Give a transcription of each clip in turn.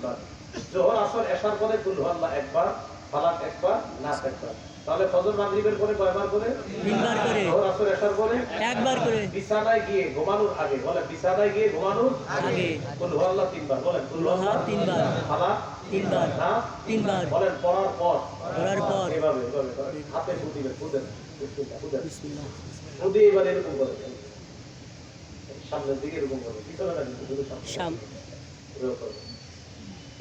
তিনবার জোহর আসর এশার পরে কুল একবার ফালাক একবার নাস একবার তাহলে ফজর মাগরিবের পরে কয়বার করে তিনবার করে। জোহর আসর এশার পরে একবার করে বিছানায় গিয়ে ঘুমানোর আগে বলে বিছানায় গিয়ে ঘুমানোর আগে। কুল তিনবার বলেন তিনবার। ফালাক তিনবার। নাস তিনবার। বলেন পড়ার পর পড়ার পর। এভাবে এভাবে হাতে ফুটিবেন ফুটেন বিসমিল্লাহ, ফুটে এবার এরকম করে সামনের দিকে এরকম করে পিছনে না কিন্তু শুধু সামনে।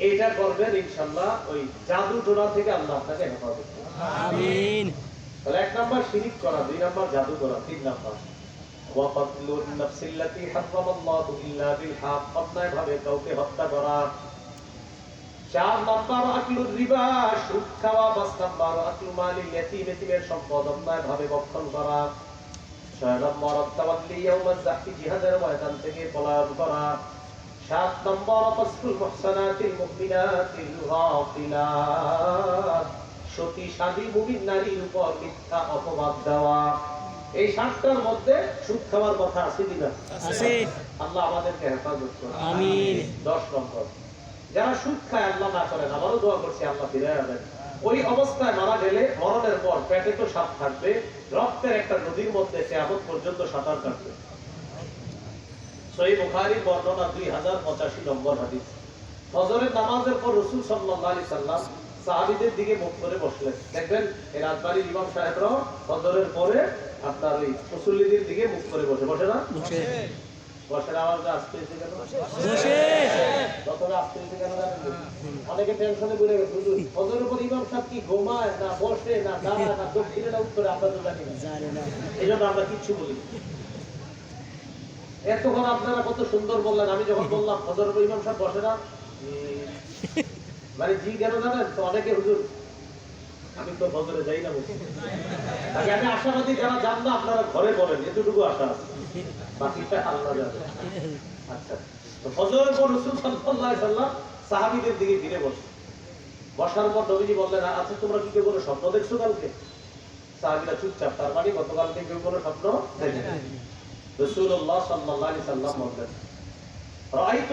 এটা করবেন ইনশাল্লাহ ওই জাদু টোনা থেকে আল্লাহ আপনাকে হেফাজত আমিন। তাহলে এক নাম্বার শিরিক করা দুই নাম্বার জাদু করা তিন নাম্বার। কাউকে হত্যা করা। চার নাম্বার আকলুর রিবা সুদ খাওয়া। পাঁচ নাম্বার আকলু মালি ইয়াতিম ইয়াতিমের সম্পদ অন্যায় ভাবে ভক্ষণ করা। ছয় নম্বর অত্যাবাদলি ইয়াউমাজ জাহতি জিহাদের ময়দান থেকে পলায়ন করা। সাত নম্বর মুহসানাতিল মুমিনাতিল গাফিলাত সতী মুমিন নারীর উপর মিথ্যা অপবাদ দেওয়া। এই সাতটার মধ্যে সুদ খাওয়ার কথা আছে কিনা? আছে। আল্লাহ আমাদেরকে হেফাজত করুন। আমিন। দশ নম্বর যারা সুদ খায় আল্লাহ না করেন আমারও দোয়া করছি আল্লাহ ফিরে দেন। ওই অবস্থায় মারা গেলে মরণের পর পেটে তো সাপ থাকবে রক্তের একটা নদীর মধ্যে কেয়ামত পর্যন্ত সাঁতার কাটবে। সহি বুখারীর বর্ণনা দুই হাজার পঁচাশি নম্বর হাদিস। ফজরের নামাজের পর রসুল সাল্লাহ আলি সাল্লাম সাহাবিদের দিকে মুখ করে বসলেন। দেখবেন এই রাজবাড়ির ইমাম সাহেবরাও ফজরের পরে আপনার ওই মুসল্লিদের দিকে মুখ করে বসে। বসে না? বসে। বসের আওয়াজটা আসতে কেন? বসে। যতটা আসতে কেন অনেকে টেনশনে ঘুরে গেছে। হুজুর ফজরের উপর ইমাম সাহেব কি ঘুমায় না বসে না দাঁড়ায় না দক্ষিণে না উত্তরে? আমরা তো জানি না। এই জন্য আমরা কিচ্ছু বলি। এতক্ষণ আপনারা কত সুন্দর বললেন। আমি যখন বললাম ফজরের ইমাম সাহেব বসে না মানে জি কেন জানেন? তো অনেকে হুজুর, আমি তো ফজরে যাই না বলছি। আমি আশাবাদী যারা যান না আপনারা ঘরে বলেন, এতটুকু আশা আছে। বাকিটা আল্লাহ আচ্ছা পর বললেন আচ্ছা তোমরা কি স্বপ্ন দেখছ কালকে? সাহাবীরা চুপচাপ, তার মানে গতকালকে কেউ কোনো স্বপ্ন রাসূলুল্লাহ সাল্লাল্লাহু আলাইহি সাল্লাম বললেন একটা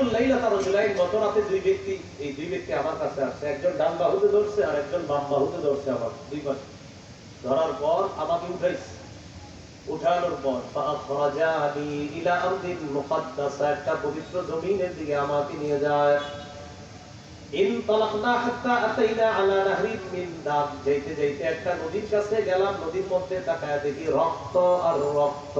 পবিত্র জমিনের দিকে আমাকে নিয়ে যায়। যাইতে একটা নদীর কাছে গেলাম। নদীর মধ্যে তাকায় দেখি রক্ত আর রক্ত।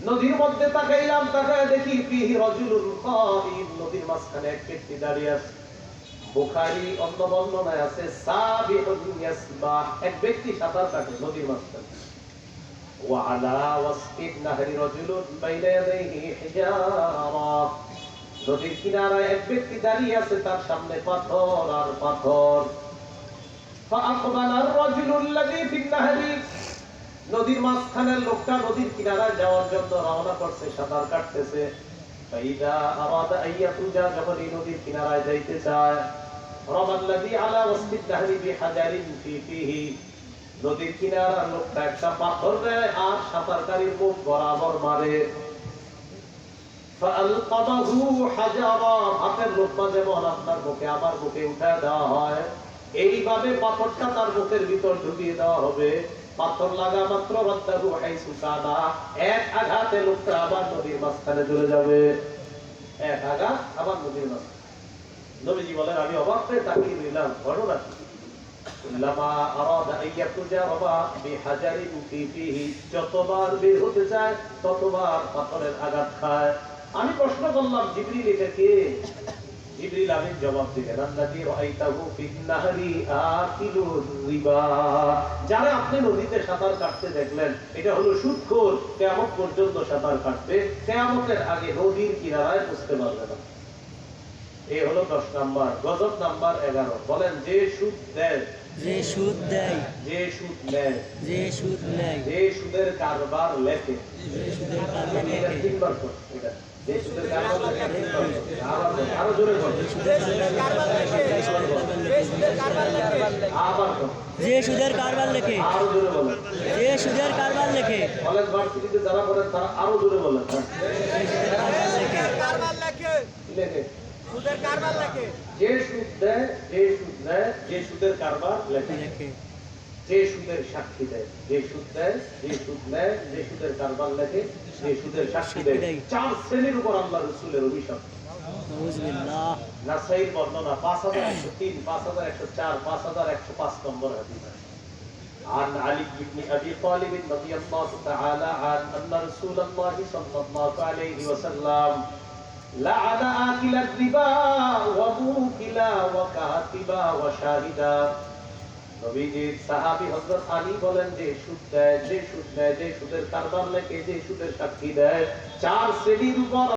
নদীর মধ্যে তাকাইলাম তাকায় দেখি ফিহি রাজুলুন কাইম নদীর মাঝখানে এক ব্যক্তি দাঁড়িয়ে আছে বুখারী অন্য বর্ণনায় আছে সাবিহুন ইয়াসবাহ এক ব্যক্তি সাঁতার কাটে নদীর মাঝখানে وعلى وسط النهر رجل بين يديه حجارة নদীর কিনারায় এক ব্যক্তি দাঁড়িয়ে আছে তার সামনে পাথর আর পাথর فأقبل الرجل الذي في النهر নদীর মাঝখানের লোকটা নদীর কিনারা যাওয়ার জন্য রওনা করছে, সাঁতার কাটতেছে। যখন এই নদীর কিনারায় যাইতে চায় মুখে আমার মুখে উঠা দেওয়া হয়, এইভাবে পাথরটা তার মুখের ভিতর ঢুকিয়ে দেওয়া হবে। পাথর লাগা মাত্র রদ্দাহু হাইসু কানা এক আঘাতে লোকটা আবার নদীর মাঝখানে চলে যাবে। এক আঘাত আবার নদীর মাঝখানে। নবীজি বলেন, আমি অবাক হয়ে তাকিয়ে নিলাম ঘটনা খায়। আমি প্রশ্ন করলাম, জিবরিল এটা কে? জিবরিল আমিন জবাব দিলেন রাআইতাহু আকিলুর রিবা। যারা আপনি নদীতে সাঁতার কাটতে দেখলেন, এটা হলো সুদখোর কিয়ামত পর্যন্ত সাঁতার কাটবে, কিয়ামতের আগে নদীর কিনারায় বুঝতে পারবে না। এই হলো দশ নাম্বার, গজব নাম্বার এগারো। বলেন, যে সুদ দেয় যে সুদ দেয় যে সুদ নেয় যে সুদ নেয় যে সুদের কারবার লেখে। যে সুদের কারণে লেখে। তিনবার কর, এটা। যে সুদের কারবার লেখে তিনবার কর। আবার কর, যে সুদের কারবার লেখে আরও জোরে বলেন। যে সুদের কারবার লেখে। কলেজ ভার্সিটিতে যারা পড়েন তারা আরও জোরে বলেন। যে সুদের কারবার লেখে। কি লেখে? সুদের কারবার লেখে যে সুদ দেয় যে সুদ দেয় যে সুদের কারবার লেখে লেখে যে সুদের সাক্ষী দেয় যে সুদ দেয় যে সুদ নেয় যে সুদের কারবার লেখে যে সুদের সাক্ষী দেয় চার শ্রেণীর উপর আল্লাহ রসুলের অভিশাপ নউজুবিল্লাহ নাসাইর বর্ণনা পাঁচ হাজার একশো তিন পাঁচ হাজার একশো চার পাঁচ হাজার একশো পাঁচ নম্বর হাদিস عن علي بن ابي طالب رضي الله تعالى عنه ان رسول الله صلى الله عليه وسلم লাআনা আকিলা রিবা ওয়া মুকিলা ওয়া বলেন, যে সুদ দেয়, যে সুদ যে সুদের কারবার যে সুদের সাক্ষী দেয়, চার শ্রেণির উপর